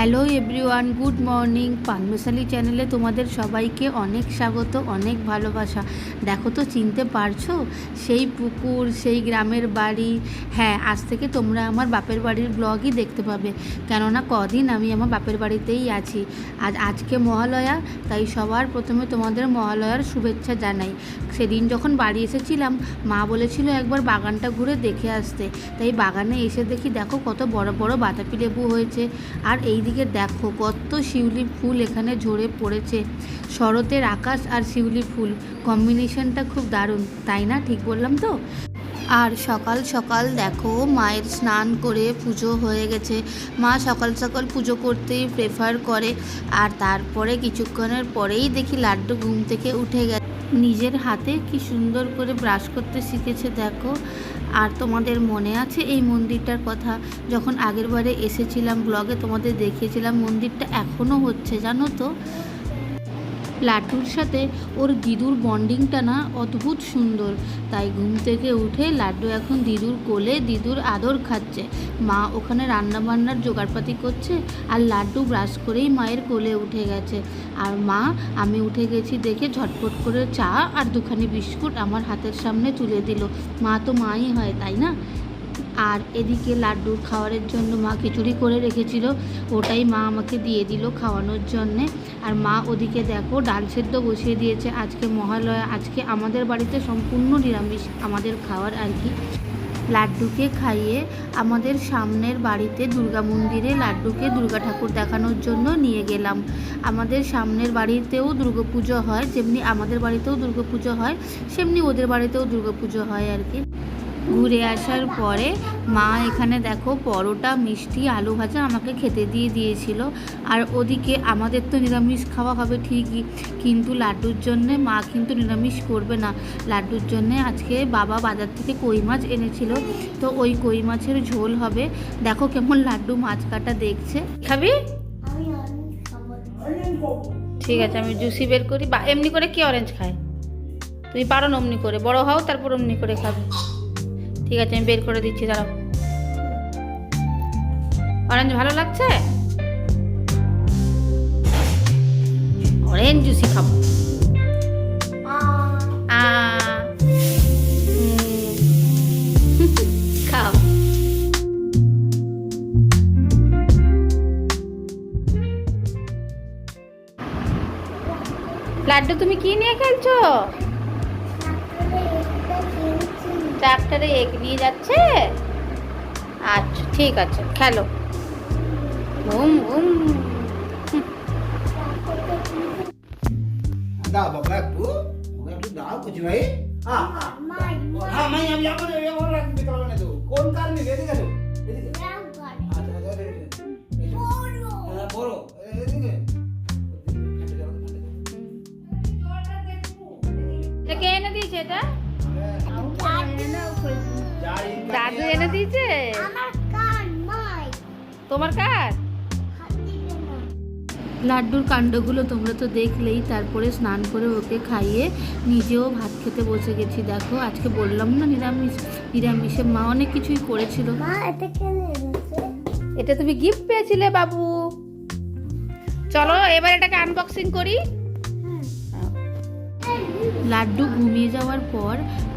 Hello everyone, good morning. Panmeshali চ্যানেলে তোমাদের সবাইকে অনেক স্বাগত, অনেক ভালোবাসা। দেখো তো, চিনতে পারছ? সেই পুকুর, সেই গ্রামের বাড়ি। হ্যাঁ আজ থেকে তোমরা আমার বাপের বাড়ির ব্লগই দেখতে পাবে। কেননা কদিন আমি আমার বাপের বাড়িতেই আছি। আজ, আজকে মহালয়া, তাই সবার প্রথমে তোমাদের মহালয়ার শুভেচ্ছা জানাই। সেদিন যখন বাড়ি এসেছিলাম, মা বলেছিল একবার বাগানটা ঘুরে দেখে আসতে। তাই বাগানে এসে দেখি, দেখো কত বড় বড় বাতাবি লেবু হয়েছে। আর এইদিকে দেখো কত শিউলি ফুল এখানে ঝরে পড়েছে। শরতের আকাশ আর শিউলি ফুল, কম্বিনেশনটা খুব দারুণ, তাই না? ঠিক বললাম তো? আর সকাল সকাল দেখো, মায়ের স্নান করে পুজো হয়ে গেছে। মা সকাল সকাল পুজো করতেই প্রেফার করে। আর তারপরে কিছুক্ষণের পরেই দেখি লাড্ডু ঘুম থেকে উঠে গেছে। নিজের হাতে কি সুন্দর করে ব্রাশ করতে শিখেছে, দেখো। আর তোমাদের মনে আছে এই মন্দিরটার কথা? যখন আগেরবারে এসেছিলাম ব্লগে তোমাদের দেখিয়েছিলাম, মন্দিরটা এখনও হচ্ছে, জানো তো? লাড্ডুর সাথে ওর দিদুর বন্ডিংটা না অদ্ভুত সুন্দর। তাই ঘুম থেকে উঠে লাড্ডু এখন দিদুর কোলে দিদুর আদর খাচ্ছে। মা ওখানে রান্না বান্নার জোগাড়পাতি করছে আর লাড্ডু ব্রাশ করেই মায়ের কোলে উঠে গেছে। আর মা, আমি উঠে গেছি দেখে ঝটপট করে চা আর দুখানি বিস্কুট আমার হাতের সামনে তুলে দিল। মা তো মাই হয়, তাই না? আর এদিকে লাড্ডুর খাওয়ারের জন্য মা খিচুড়ি করে রেখেছিল। ওটাই মা আমাকে দিয়ে দিল খাওয়ানোর জন্যে। আর মা ওদিকে দেখো ডাল সেদ্ধ বসিয়ে দিয়েছে। আজকে মহালয়া, আজকে আমাদের বাড়িতে সম্পূর্ণ নিরামিষ আমাদের খাওয়ার আর কি। লাড্ডুকে খাইয়ে আমাদের সামনের বাড়িতে দুর্গা মন্দিরে লাড্ডুকে দুর্গা ঠাকুর দেখানোর জন্য নিয়ে গেলাম। আমাদের সামনের বাড়িতেও দুর্গাপুজো হয়, যেমনি আমাদের বাড়িতেও দুর্গাপুজো হয়, সেমনি ওদের বাড়িতেও দুর্গাপুজো হয় আর কি। ঘুরে আসার পরে মা এখানে দেখো পরোটা, মিষ্টি, আলু ভাজা আমাকে খেতে দিয়ে দিয়েছিল। আর ওদিকে আমাদের তো নিরামিষ খাওয়া হবে ঠিকই, কিন্তু লাড্ডুর জন্যে মা কিন্তু নিরামিষ করবে না। লাড্ডুর জন্যে আজকে বাবা বাজার থেকে কই মাছ এনেছিল, তো ওই কই মাছের ঝোল হবে। দেখো কেমন লাড্ডু মাছ কাটা দেখছে। খাবি? ঠিক আছে, আমি জুসি বের করি। বা, এমনি করে কি অরেঞ্জ খায়? তুমি পারো না অমনি করে, বড় হও, তারপর অমনি করে খাবে। ঠিক আছে আমি বের করে দিচ্ছি দাঁড়াও। অরেঞ্জ ভালো লাগছে? অরেঞ্জ জুসি খাব। খাও। লাড্ডু তুমি কি নিয়ে খেলছো? ট্রাক্টরে এগ নিয়ে যাচ্ছে? আচ্ছা ঠিক আছে খেলো। ঘুম ঘুম দাও বাবা একটু। একটু দাও কিছু ভাই। হ্যাঁ হ্যাঁ মাই আমি আমার আমার রাখতে পারব না তো কোন কারণে? এদিকে গেল এদিকে। আচ্ছা আচ্ছা হ্যাঁ বড়। এদিকে। কে এনে দিয়েছে এটা? দাদু এনে দিয়েছে? আমার কান মাই তোমার কাজ লাড্ডুর কাণ্ডগুলো তোমরা তো দেখলেই তারপরে স্নান করে ওকে খাইয়ে নিজেও ভাত খেতে বসে গেছি। দেখো আজকে বললাম না নিরামিষ নিরামিষে মা অনেক কিছুই করেছিল। এটা এটা তুমি গিফট পেয়েছিলে বাবু। চলো এবার এটাকে আনবক্সিং করি। লাড্ডু ঘুমিয়ে যাওয়ার পর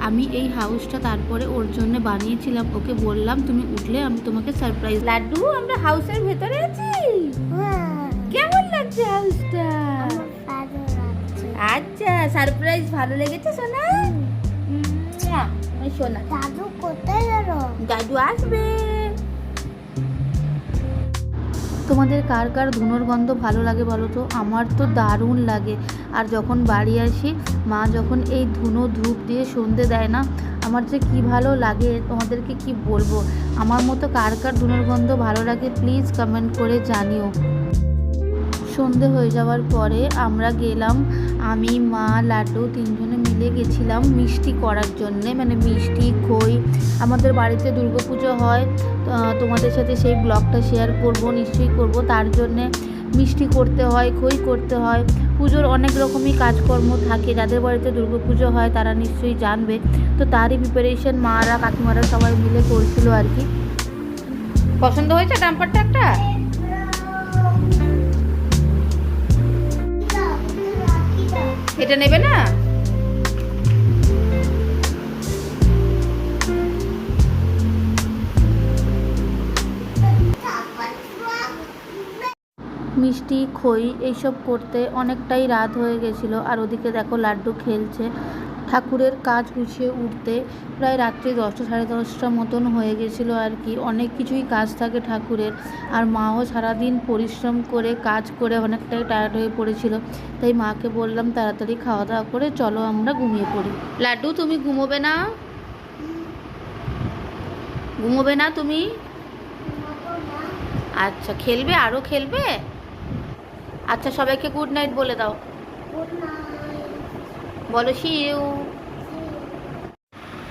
আমি এই হাউসটা তারপরে ওর জন্য বানিয়েছিলাম। ওকে বললাম তুমি উঠলে আমি তোমাকে সারপ্রাইজ লাড্ডু আমরা হাউসের ভেতরে আছি? হ্যাঁ। কেমন লাগছে হাউসটা? আচ্ছা সারপ্রাইজ ভালো লেগেছে সোনা? সোনা। দাদু কোথায় গেল? দাদু আসবে। তোমাদের কার কার ধুনোর গন্ধ ভালো লাগে বলো তো? আমার তো দারুণ লাগে। আর যখন বাড়ি আসি, মা যখন এই ধুনো ধূপ দিয়ে সন্ধে দেয় না, আমার যে কি ভালো লাগে, তোমাদেরকে কি বলব? আমার মতো কার কার ধুনোর গন্ধ ভালো লাগে প্লিজ কমেন্ট করে জানিও। সন্ধে হয়ে যাওয়ার পরে আমরা গেলাম, আমি, মা লাড্ডু তিনজনে মিলে গেছিলাম মিষ্টি করার জন্যে মানে মিষ্টি, খই। আমাদের বাড়িতে দুর্গাপুজো হয় তোমাদের সাথে সেই ব্লগটা শেয়ার করব, নিশ্চয়ই করব। তার জন্যে মিষ্টি করতে হয়, খই করতে হয়। পুজোর অনেক রকমই কাজকর্ম থাকে, যাদের বাড়িতে দুর্গাপুজো হয় তারা নিশ্চয়ই জানবে। তো তারই প্রিপারেশন মারা, কাকিমারা সবাই মিলে করছিল আর কি। পছন্দ হয়েছে ডাম্পারটা একটা? এটা নেবে না? মিষ্টি, খই এইসব করতে অনেকটাই রাত হয়ে গেছিল। আর ওদিকে দেখো লাড্ডু খেলছে। ঠাকুরের কাজ গুছিয়ে উঠতে প্রায় রাত্রি দশটা, সাড়ে দশটা মতন হয়ে গেছিল আর কি। অনেক কিছুই কাজ থাকে ঠাকুরের। আর মাও সারাদিন পরিশ্রম করে, কাজ করে অনেকটাই টায়ার্ড হয়ে পড়েছিল। তাই মাকে বললাম, তাড়াতাড়ি খাওয়া দাওয়া করে চলো আমরা ঘুমিয়ে পড়ি। লাড্ডু, তুমি ঘুমোবে না? ঘুমোবে না তুমি? আচ্ছা খেলবে? আরও খেলবে? আচ্ছা সবাইকে গুড নাইট বলে দাও। বলো শিউ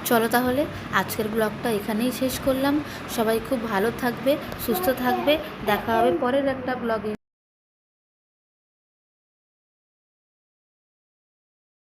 চলো তাহলে আজকের ব্লগটা এখানেই শেষ করলাম। সবাই খুব ভালো থাকবে সুস্থ থাকবে। দেখা হবে পরের একটা ব্লগে